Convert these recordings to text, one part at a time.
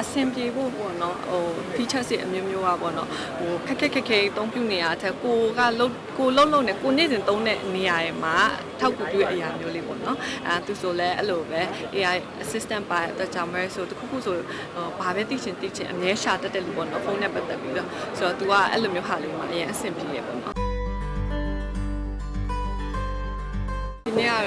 အဆင်ပြေဖို့ပေါ့နော်ဟို feature တွေအမျိုးမျိုးอ่ะပေါ့နော်ဟိုခက်ခက်ခက်ခဲအသုံးပြုနေရတဲ့ကိုကလုံးကိုလုံးလုံးနဲ့ကိုနေ့စဉ်သုံးတဲ့နေရာတွေမှာထောက်ကူပြုတဲ့အရာမျိုးလေးပေါ့နော်အဲသူဆိုလဲအဲ့လိုပဲ AI assistant ပါတဲ့အတွက်ကြောင့်မဲဆိုတခုခုဆိုဟိုဘာပဲသိချင်သိချင်အမြဲရှာတတ်တဲ့လူပေါ့နော်ဖုန်းနဲ့ပတ်သက်ပြီးတော့ဆိုတော့ तू ကအဲ့လိုမျိုးဟာလေးမှာအရင်အဆင်ပြေရပေါ့နော်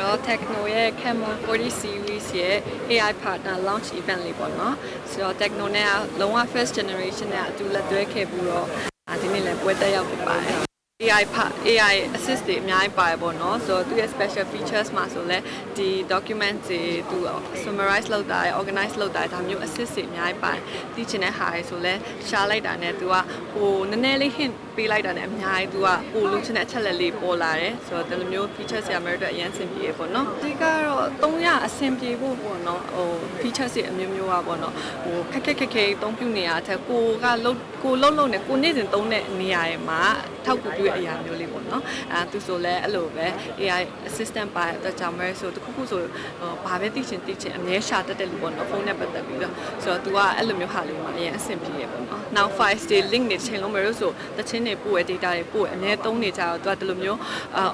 တော့ Techno ရဲ့ Camon 40 series ရဲ့ AI partner launch event လေးပေါ့နော်ဆိုတော့ Techno နဲ့ကလုံးဝ first generation နဲ့အတူလက်တွဲခဲ့ပြီးတော့အာဒီနေ့လည်းပွဲတက်ရောက်ဖြစ်ပါတယ် AI ဖ AI assist တွေအများကြီးပါတယ်ပေါ့နော်ဆိုတော့သူရဲ့ special features မှာဆိုလဲဒီ document တွေသူ summarize လုပ်တာရယ် organize လုပ်တာရယ်ဒါမျိုး assist တွေအများကြီးပါတယ်သိချင်တဲ့ဟာတွေဆိုလဲရှားလိုက်တာနဲ့သူကဟိုနည်းနည်းလေး hint ပေးလိုက်တာနဲ့အများကြီးသူကဟိုလိုချင်တဲ့အချက်လက်လေးပေါ်လာတယ်ဆိုတော့ဒီလိုမျိုး features တွေအများအတွက်အရင်အဆင်ပြေရပေါ့နော်ဒီကတော့300အဆင်ပြေဖို့ပေါ့နော်ဟို features တွေအမျိုးမျိုးอ่ะပေါ့နော်ဟိုခက်ခက်ခက်ခဲအသုံးပြုနေရတဲ့ကိုကလုံးကိုလုံးလုံးနဲ့ကိုနေ့စဉ်သုံးတဲ့နေရာတွေမှာထောက်ကူပြုတဲ့အရာမျိုးလေးပေါ့နော်အဲသူဆိုလဲအဲ့လိုပဲ AI assistant ပါတဲ့အတွက်ကြောင့်မဲဆိုတခုခုဆိုဟိုဘာပဲသိချင်သိချင်အမြဲရှာတတ်တဲ့လူပေါ့နော်ဖုန်းနဲ့ပတ်သက်ပြီးတော့ဆိုတော့ तू ကအဲ့လိုမျိုးဟာလေးမှာအရင်အဆင်ပြေရပေါ့နော် now files တွေ link တွေချိန်လုံးမယ်လို့ဆိုတချင်း တွေပို့ရ data တွေပို့အမြဲသုံးနေကြတော့ तू ကဒီလိုမျိုး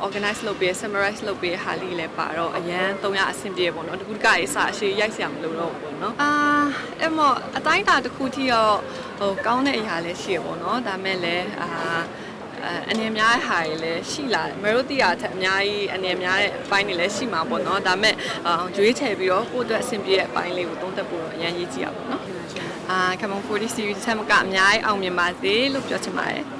organize လုပ်ပြီး summarize လုပ်ပြီးဟာလေးလည်းပါတော့အရင်300အဆင်ပြေပေါ့နော်တကူတကရေးစာအရှိရိုက်ဆရာမလို့တော့ဘူးပေါ့နော်အာအဲ့မော့အတိုင်းတာတစ်ခုထိတော့ဟိုကောင်းတဲ့အရာလည်းရှိရပေါ့နော်ဒါမဲ့လည်းအာအဲအနေများတဲ့ဟာတွေလည်းရှိလာတယ်မတို့တိရအထက်အများကြီးအနေများတဲ့အပိုင်းတွေလည်းရှိမှာပေါ့နော်ဒါမဲ့အာရွေးချယ်ပြီးတော့ကိုယ့်အတွက်အဆင်ပြေတဲ့အပိုင်းလေးကိုသုံးသပ်ဖို့တော့အရင်ရေးကြည့်ရပါတော့နော်အာကမွန်40 series ထက်မကအများကြီးအောင်မြင်ပါစေလို့ပြောချင်ပါတယ်အာ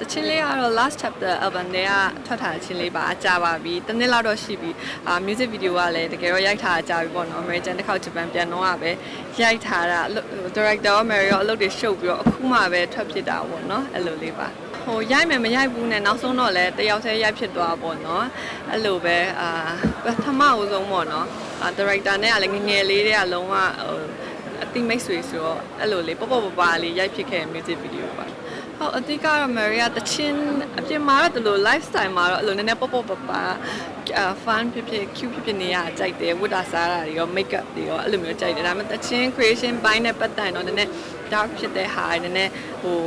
တချင်းလေးကတော့ last chapter album တွေကထွက်ထားတဲ့ချင်းလေးပါကြာပါပြီတစ်နှစ်လောက်တော့ရှိပြီအာ music video ကလည်းတကယ်တော့ရိုက်ထားတာကြာပြီပေါ့နော် American တစ်ခေါက် Japan ပြန်တော့ကပဲရိုက်ထားတာအလုပ် director ရော Mary ရောအလုပ်တွေရှုပ်ပြီးတော့အခုမှပဲထွက်ဖြစ်တာပေါ့နော်အဲ့လိုလေးပါဟိုရိုက်မယ်မရိုက်ဘူးနဲ့နောက်ဆုံးတော့လည်းတယောက်တည်းရိုက်ဖြစ်သွားပေါ့နော်အဲ့လိုပဲအာပထမအဦးဆုံးပေါ့နော်အာ director နဲ့ကလည်းငယ်ငယ်လေးတွေကလုံးဝဟိုအတိမိတ်ဆွေဆိုတော့အဲ့လိုလေးပေါ့ပေါ့ပါပါလေးရိုက်ဖြစ်ခဲ့တဲ့ music video ပါ ဟုတ်အတိကတော့ Maria တချင်းအပြင်မှာတော့ဒီလို lifestyle မှာတော့အဲ့လိုနည်းနည်းပေါ့ပေါ့ပပအာ fun ဖြစ်ဖြစ် cute ဖြစ်ဖြစ်နေရကြိုက်တယ်ဝတ်တာစားတာတွေရော make up တွေရောအဲ့လိုမျိုးကြိုက်တယ်ဒါပေမဲ့တချင်း creation ဘိုင်းနဲ့ပတ်သက်ရင်တော့နည်းနည်း dark ဖြစ်တဲ့ဟာနည်းနည်းဟို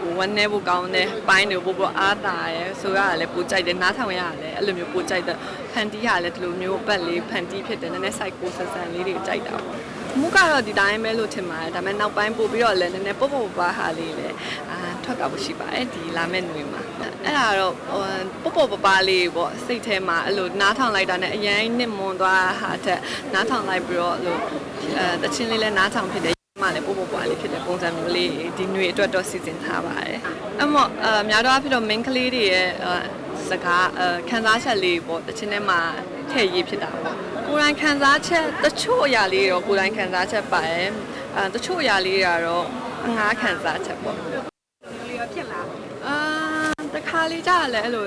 ဟိုဝမ်းနေဖို့ကောင်းတဲ့ဘိုင်းတွေပို့ပို့အားတာရယ်ဆိုရတာလည်းပိုကြိုက်တယ်နားထောင်ရတာလည်းအဲ့လိုမျိုးပိုကြိုက်တဲ့ဖန်တီးရလည်းဒီလိုမျိုးဘက်လေးဖန်တီးဖြစ်တယ်နည်းနည်း psycho ဆန်ဆန်လေးတွေကြိုက်တာပေါ့ မုကတော့ဒီတိုင်းပဲလို့ထင်ပါတယ်ဒါပေမဲ့နောက်ပိုင်းပို့ပြီးတော့လည်းနည်းနည်းပုတ်ပုတ်ပါဟာလေးလည်းအာထွက်တာဖို့ရှိပါတယ်ဒီလာမယ့်နွေမှာအဲ့ဒါတော့ဟိုပုတ်ပုတ်ပါပါလေးပေါ့စိတ်ထဲမှာအဲ့လိုနားထောင်လိုက်တာနဲ့အရင်နစ်မွန်သွားဟာတဲ့နားထောင်လိုက်ပြီးတော့အဲ့လိုအဲတချင်းလေးလည်းနားထောင်ဖြစ်တယ်မှလည်းပို့ပို့ပွားလေးဖြစ်တဲ့ပုံစံမျိုးလေးဒီຫນွေအတွက်တော့စီစဉ်ထားပါတယ်။အမော့အများတော့ဖြစ်တော့ main ကလေးတွေရဲ့စကားခန်းစားချက်လေးပေါ့တချင်းထဲမှာ ထည့်ရေးဖြစ်တာပေါ့။ကိုယ်တိုင်ခန်းစားချက်တချို့အရာလေးတော့ကိုယ်တိုင်ခန်းစားချက်ပါတယ်။အဲတချို့အရာလေးတွေကတော့အငားခန်းစားချက်ပေါ့။အာတခါလေးကြာလည်းအဲ့လို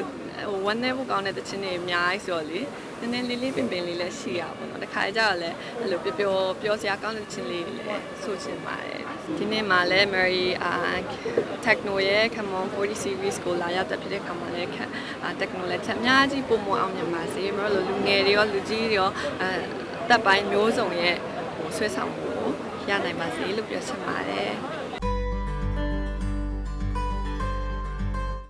ဟိုဝမ်းနေဖို့ကောင်းတဲ့တချင်းတွေအများကြီးဆိုတော့လေ နည်းနည်းလေးလေးပင်ပင်လေးလည်းရှိရပါတော့။တခါကြာလည်းအဲ့လိုပျော်ပျော်ပျော်စရာကောင်းတဲ့ချင်းလေးတွေလည်းဆိုချင်ပါတယ်။ဒီနေ့မှလည်း Mary အာ Techno ရဲ့ Come on 40 series ကိုလာရောက်တက်ဖြစ်တဲ့ခါမှာလည်းအာ Techno လည်းချက်အများကြီးပုံမအောင်မြင်ပါစေ။မတို့လိုလူငယ်တွေရောလူကြီးတွေရောအဲတက်ပိုင်းမျိုးစုံရဲ့ဟိုဆွဲဆောင်မှုကိုရနိုင်ပါစေလို့ပြောချင်ပါတယ်။